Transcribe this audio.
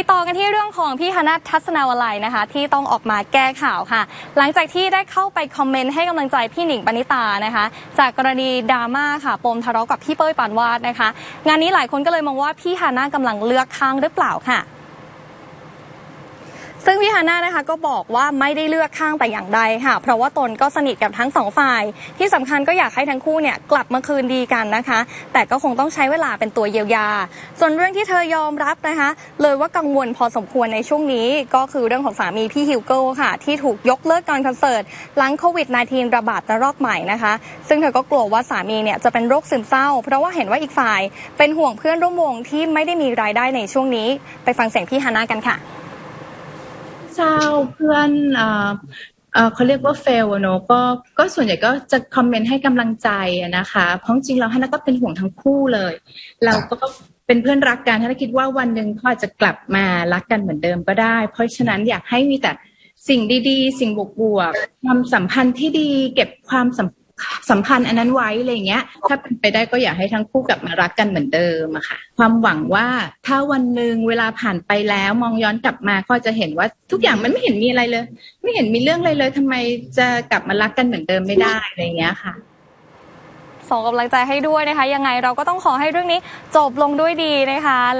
ต่อกันที่เรื่องของพี่ฮานาทัศนาวลัยนะคะ ที่ต้องออกมาแก้ข่าวค่ะ หลังจากที่ได้เข้าไปคอมเมนต์ให้กำลังใจพี่หนิงปณิตานะคะ จากกรณีดราม่าค่ะ ปมทะเลาะกับพี่เป้ยปานวาดนะคะ งานนี้หลายคนก็เลยมองว่าพี่ฮานากำลังเลือกข้างหรือเปล่าค่ะ ซึ่งพี่ฮาน่านะคะก็บอกว่าไม่ได้เลือกข้างแต่อย่างใดค่ะ เพราะว่าตนก็สนิทกับทั้งสองฝ่าย ที่สำคัญก็อยากให้ทั้งคู่เนี่ยกลับมาคืนดีกันนะคะ แต่ก็คงต้องใช้เวลาเป็นตัวเยียวยา ส่วนเรื่องที่เธอยอมรับนะคะ เลยว่ากังวลพอสมควรในช่วงนี้ ก็คือเรื่องของสามีพี่ฮิวโก้ค่ะ ที่ถูกยกเลิกการคอนเสิร์ตหลังโควิด -19 ระบาดระลอกใหม่นะคะ ซึ่งเธอก็กลัวว่าสามีเนี่ยจะเป็นโรคซึมเศร้า เพราะว่าเห็นว่าอีกฝ่าย เป็นห่วงเพื่อนร่วมวงที่ไม่ได้มีรายได้ในช่วงนี้ ไปฟังเสียงพี่ฮาน่ากันค่ะ เศร้าเพื่อนเขาเรียกว่าเฟลเนอะก็ก็ส่วนใหญ่ก็จะคอมเมนต์ให้กำลังใจนะคะเพราะจริงๆแล้วฮานาก็เป็นห่วงทั้งคู่เลย เราก็เป็นเพื่อนรักกันฮันาคิดว่าวันหนึ่งเขาอาจจะกลับมารักกันเหมือนเดิมก็ได้ เพราะฉะนั้นอยากให้มีแต่สิ่งดีๆ สิ่งบวกๆความสัมพันธ์ที่ดี เก็บความสัม สัมพันธ์อันนั้นไว้อะไรเงี้ย ถ้าเป็นไปได้ก็อยากให้ทั้งคู่กลับมารักกันเหมือนเดิมอะค่ะ ความหวังว่าถ้าวันหนึ่งเวลาผ่านไปแล้วมองย้อนกลับมาก็จะเห็นว่าทุกอย่างมันไม่เห็นมีอะไรเลย ไม่เห็นมีเรื่องอะไรเลยทำไมจะกลับมารักกันเหมือนเดิมไม่ได้อะไรเงี้ยค่ะส่งกำลังใจให้ด้วยนะคะ ยังไงเราก็ต้องขอให้เรื่องนี้จบลงด้วยดีนะคะ